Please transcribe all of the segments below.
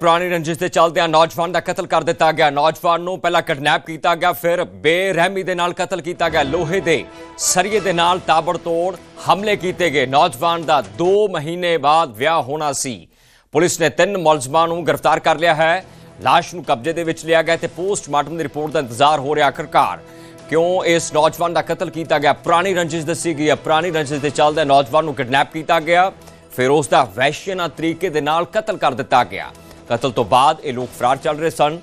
ਪੁਰਾਣੀ ਰੰਜਿਸ਼ ਦੇ ਚੱਲਦਿਆਂ ਨੌਜਵਾਨ ਦਾ ਕਤਲ ਕਰ ਦਿੱਤਾ ਗਿਆ। ਨੌਜਵਾਨ ਨੂੰ ਪਹਿਲਾਂ ਕਿਡਨੈਪ ਕੀਤਾ ਗਿਆ, ਫਿਰ ਬੇਰਹਿਮੀ ਦੇ ਨਾਲ ਕਤਲ ਕੀਤਾ ਗਿਆ। ਲੋਹੇ ਦੇ ਸਰੀਏ ਦੇ ਨਾਲ ਤਾਬੜਤੋੜ ਹਮਲੇ ਕੀਤੇ ਗਏ। ਨੌਜਵਾਨ ਦਾ 2 ਮਹੀਨੇ ਬਾਅਦ ਵਿਆਹ ਹੋਣਾ ਸੀ। ਪੁਲਿਸ ਨੇ ਤਿੰਨ ਮੁਲਜ਼ਮਾਂ ਨੂੰ ਗ੍ਰਿਫਤਾਰ ਕਰ ਲਿਆ ਹੈ। ਲਾਸ਼ ਨੂੰ ਕਬਜ਼ੇ ਦੇ ਵਿੱਚ ਲਿਆ ਗਿਆ ਤੇ ਪੋਸਟਮਾਰਟਮ ਦੀ ਰਿਪੋਰਟ ਦਾ ਇੰਤਜ਼ਾਰ ਹੋ ਰਿਹਾ ਆਖਰਕਾਰ। ਕਿਉਂ ਇਸ ਨੌਜਵਾਨ ਦਾ ਕਤਲ ਕੀਤਾ ਗਿਆ? ਪੁਰਾਣੀ ਰੰਜਿਸ਼ ਦੱਸੀ ਗਈ ਹੈ। ਪੁਰਾਣੀ ਰੰਜਿਸ਼ ਦੇ ਚੱਲਦੇ ਨੌਜਵਾਨ ਨੂੰ ਕਿਡਨੈਪ ਕੀਤਾ ਗਿਆ। ਫਿਰ ਉਸ ਦਾ ਵਹਿਸ਼ੀਆਨਾ ਤਰੀਕੇ ਦੇ ਨਾਲ ਕਤਲ ਕਰ ਦਿੱਤਾ ਗਿਆ। ਕਤਲ ਤੋਂ ਬਾਅਦ ਇਹ ਲੋਕ ਫਰਾਰ ਚੱਲ ਰਹੇ ਸਨ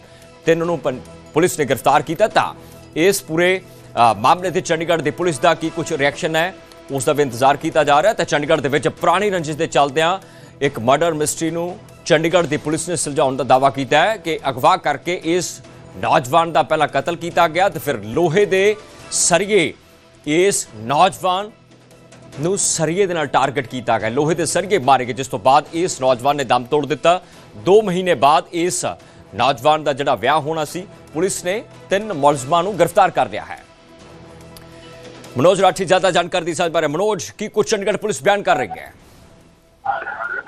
ਤਿੰਨ ਨੂੰ ਪੰ- ਪੁਲਿਸ ਨੇ ਗ੍ਰਿਫਤਾਰ ਕੀਤਾ ਤਾਂ ਇਸ ਪੂਰੇ ਮਾਮਲੇ ਤੇ ਚੰਡੀਗੜ੍ਹ ਦੀ ਪੁਲਿਸ ਦਾ ਕੀ ਕੁਝ ਰਿਐਕਸ਼ਨ ਹੈ, ਉਸ ਦਾ ਵੀ ਇੰਤਜ਼ਾਰ ਕੀਤਾ ਜਾ ਰਿਹਾ ਤਾਂ ਚੰਡੀਗੜ੍ਹ ਦੇ ਵਿੱਚ ਪੁਰਾਣੀ ਰੰਜਿਸ਼ ਦੇ ਚੱਲਦਿਆਂ ਇੱਕ ਮਰਡਰ ਮਿਸਟਰੀ ਨੂੰ ਚੰਡੀਗੜ੍ਹ ਦੀ ਪੁਲਿਸ ਨੇ ਸੁਲਝਾਉਣ ਦਾ ਦਾਅਵਾ ਕੀਤਾ ਹੈ ਕਿ ਅਗਵਾ ਕਰਕੇ ਇਸ ਨੌਜਵਾਨ ਦਾ ਪਹਿਲਾਂ ਕਤਲ ਕੀਤਾ ਗਿਆ ਤੇ ਫਿਰ ਲੋਹੇ ਦੇ ਸਰੀਏ ਇਸ ਨੌਜਵਾਨ ਨੂੰ ਸਰੀਏ ਦੇ ਨਾਲ ਟਾਰਗੇਟ ਕੀਤਾ ਗਿਆ। ਲੋਹੇ ਦੇ ਸਰੀਏ ਮਾਰੇ ਗਏ, ਜਿਸ ਤੋਂ ਬਾਅਦ ਇਸ ਨੌਜਵਾਨ ਨੇ ਦਮ ਤੋੜ ਦਿੱਤਾ। 2 ਮਹੀਨੇ ਬਾਅਦ ਇਸ ਨੌਜਵਾਨ ਦਾ ਜਿਹੜਾ ਵਿਆਹ ਹੋਣਾ ਸੀ, ਪੁਲਿਸ ਨੇ ਤਿੰਨ ਮੁਲਜ਼ਮਾਂ ਨੂੰ ਗ੍ਰਿਫਤਾਰ ਕਰ ਲਿਆ ਹੈ। ਮਨੋਜ ਰਾਠੀ, ਜ਼ਿਆਦਾ ਜਾਣਕਾਰੀ ਦੀ ਸਾਂਝ ਬਾਰੇ। ਮਨੋਜ, ਕੀ ਕੁਝ ਚੰਡੀਗੜ੍ਹ ਪੁਲਿਸ ਬਿਆਨ ਕਰ ਰਹੀ ਹੈ?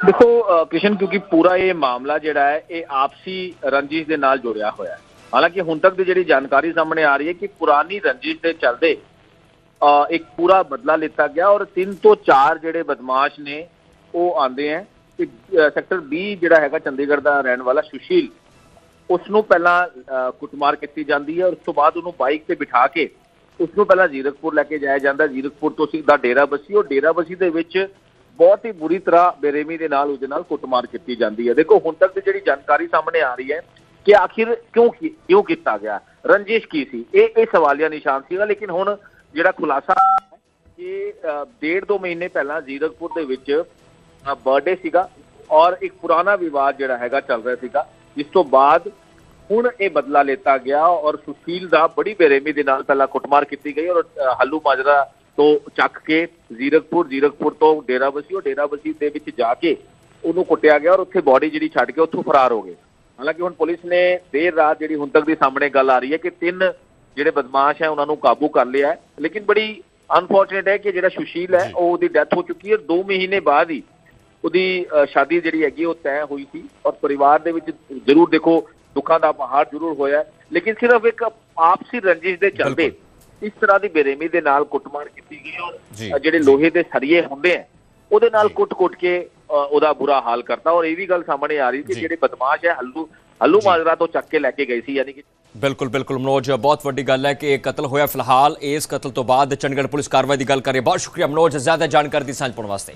ਦੇਖੋ ਕਿਸ਼ਨ ਕਿਉਂਕਿ ਪੂਰਾ ਇਹ ਮਾਮਲਾ ਜਿਹੜਾ ਹੈ, ਇਹ ਆਪਸੀ ਰੰਜਿਸ਼ ਦੇ ਨਾਲ ਜੁੜਿਆ ਹੋਇਆ ਹੈ। ਹਾਲਾਂਕਿ ਹੁਣ ਤੱਕ ਦੀ ਜਿਹੜੀ ਜਾਣਕਾਰੀ ਸਾਹਮਣੇ ਆ ਰਹੀ ਹੈ ਕਿ ਪੁਰਾਣੀ ਰੰਜਿਸ਼ ਦੇ ਚੱਲਦੇ ਇੱਕ ਪੂਰਾ ਬਦਲਾ ਲਿੱਤਾ ਗਿਆ ਔਰ ਤਿੰਨ ਤੋਂ ਚਾਰ ਜਿਹੜੇ ਬਦਮਾਸ਼ ਨੇ ਉਹ ਆਂਦੇ ਹੈ ਕਿ ਸੈਕਟਰ 20 ਜਿਹੜਾ ਹੈਗਾ ਚੰਡੀਗੜ੍ਹ ਦਾ ਰਹਿਣ ਵਾਲਾ ਸੁਸ਼ੀਲ ਉਸ ਨੂੰ ਪਹਿਲਾਂ ਅ, ਕੁੱਟਮਾਰ ਕੀਤੀ ਜਾਂਦੀ ਹੈ ਔਰ ਉਸ ਤੋਂ ਬਾਅਦ ਉਹਨੂੰ ਬਾਈਕ ਤੇ ਬਿਠਾ ਕੇ ਉਸ ਨੂੰ ਪਹਿਲਾਂ ਜ਼ੀਰਕਪੁਰ ਲੈ ਕੇ ਜਾਇਆ ਜਾਂਦਾ। ਜ਼ੀਰਕਪੁਰ ਤੋਂ ਸਿੱਧਾ ਡੇਰਾਬਸੀ ਔਰ ਡੇਰਾਬਸੀ ਦੇ ਵਿੱਚ ਬਹੁਤ ਹੀ ਬੁਰੀ ਤਰ੍ਹਾਂ ਬੇਰਹਿਮੀ ਦੇ ਨਾਲ ਉਹਦੇ ਨਾਲ ਕੁੱਟਮਾਰ ਕੀਤੀ ਜਾਂਦੀ ਹੈ ਦੇਖੋ ਹੁਣ ਤੱਕ ਦੀ ਜਿਹੜੀ ਜਾਣਕਾਰੀ ਸਾਹਮਣੇ ਆ ਰਹੀ ਹੈ ਕਿ ਆਖਿਰ ਕਿਉਂ ਕਿਉਂ ਕੀਤਾ ਗਿਆ? ਰੰਜਿਸ਼ ਕੀ ਸੀ? ਇਹ ਇਹ ਸਵਾਲੀਆ ਨਿਸ਼ਾਨ ਸੀਗਾ ਲੇਕਿਨ ਹੁਣ ਜਿਹੜਾ ਖੁਲਾਸਾ ਹੈ ਕਿ ਡੇਢ ਦੋ ਮਹੀਨੇ ਪਹਿਲਾਂ ਜ਼ੀਰਕਪੁਰ ਦੇ ਵਿੱਚ ਬਰਥਡੇ ਸੀਗਾ ਔਰ ਇੱਕ ਪੁਰਾਣਾ ਵਿਵਾਦ ਜਿਹੜਾ ਹੈਗਾ ਚੱਲ ਰਿਹਾ ਸੀਗਾ, ਜਿਸ ਤੋਂ ਬਾਅਦ ਹੁਣ ਇਹ ਬਦਲਾ ਲਿੱਤਾ ਗਿਆ ਔਰ ਸੁਸ਼ੀਲ ਦਾ ਬੜੀ ਬੇਰਹਿਮੀ ਦੇ ਨਾਲ ਪਹਿਲਾਂ ਕੁੱਟਮਾਰ ਕੀਤੀ ਗਈ ਔਰ ਹੱਲੂ ਮਾਜਰਾ ਤੋਂ ਚੱਕ ਕੇ ਜ਼ੀਰਕਪੁਰ ਜ਼ੀਰਕਪੁਰ ਤੋਂ ਡੇਰਾ ਬਸੀ ਔਰ ਡੇਰਾ ਦੇ ਵਿੱਚ ਜਾ ਕੇ ਉਹਨੂੰ ਕੁੱਟਿਆ ਗਿਆ ਔਰ ਉੱਥੇ ਬਾਡੀ ਜਿਹੜੀ ਛੱਡ ਕੇ ਉੱਥੋਂ ਫਰਾਰ ਹੋ ਗਏ। ਹਾਲਾਂਕਿ ਹੁਣ ਪੁਲਿਸ ਨੇ ਦੇਰ ਰਾਤ ਜਿਹੜੀ ਹੁਣ ਤੱਕ ਦੀ ਸਾਹਮਣੇ ਗੱਲ ਆ ਰਹੀ ਹੈ ਕਿ ਤਿੰਨ ਜਿਹੜੇ ਬਦਮਾਸ਼ ਹੈ ਉਹਨਾਂ ਨੂੰ ਕਾਬੂ ਕਰ ਲਿਆ ਹੈ। ਲੇਕਿਨ ਬੜੀ ਅਨਫੋਰਚੂਨੇਟ ਹੈ ਕਿ ਜਿਹੜਾ ਸੁਸ਼ੀਲ ਹੈ ਉਹ ਉਹਦੀ ਡੈਥ ਹੋ ਚੁੱਕੀ ਹੈ। 2 ਮਹੀਨੇ ਬਾਅਦ ਹੀ ਉਹਦੀ ਸ਼ਾਦੀ ਜਿਹੜੀ ਹੈਗੀ ਉਹ ਤੈਅ ਹੋਈ ਸੀ। ਔਰ ਪਰਿਵਾਰ ਦੇ ਵਿੱਚ ਜ਼ਰੂਰ ਦੇਖੋ ਦੁੱਖਾਂ ਦਾ ਪਹਾੜ ਜ਼ਰੂਰ ਹੋਇਆ ਹੈ, ਲੇਕਿਨ ਸਿਰਫ ਇੱਕ ਆਪਸੀ ਰੰਜਿਸ਼ ਦੇ ਚੱਲਦੇ ਇਸ ਤਰ੍ਹਾਂ ਦੀ ਬੇਰਹਿਮੀ ਦੇ ਨਾਲ ਕੁੱਟਮਾਰ ਕੀਤੀ ਗਈ ਔਰ ਜਿਹੜੇ ਲੋਹੇ ਦੇ ਸਰੀਏ ਹੁੰਦੇ ਆ ਉਹਦੇ ਨਾਲ ਕੁੱਟ-ਕੁੱਟ ਕੇ ਉਹਦਾ ਬੁਰਾ ਹਾਲ ਕਰਤਾ। ਔਰ ਇਹ ਵੀ ਗੱਲ ਸਾਹਮਣੇ ਆ ਰਹੀ ਕਿ। ਜਿਹੜੇ ਬਦਮਾਸ਼ ਹੈ ਹੱਲੂ ਹੱਲੂ ਮਾਜਰਾ ਤੋਂ ਚੱਕ ਕੇ ਲੈ ਕੇ ਗਏ ਸੀ ਯਾਨੀ ਕਿ ਬਿਲਕੁਲ ਬਿਲਕੁਲ ਮਨੋਜ ਬਹੁਤ ਵੱਡੀ ਗੱਲ ਹੈ ਕਿ ਇਹ ਕਤਲ ਹੋਇਆ ਫਿਲਹਾਲ। ਇਸ ਕਤਲ ਤੋਂ ਬਾਅਦ ਚੰਡੀਗੜ੍ਹ ਪੁਲਿਸ ਕਾਰਵਾਈ ਦੀ ਗੱਲ ਕਰ ਰਹੀ ਹੈ। ਬਹੁਤ ਸ਼ੁਕਰੀਆ ਮਨੋਜ ਜ਼ਿਆਦਾ ਜਾਣਕਾਰੀ ਦੀ ਸਾਂਝ ਪਾਉਣ ਵਾਸਤੇ।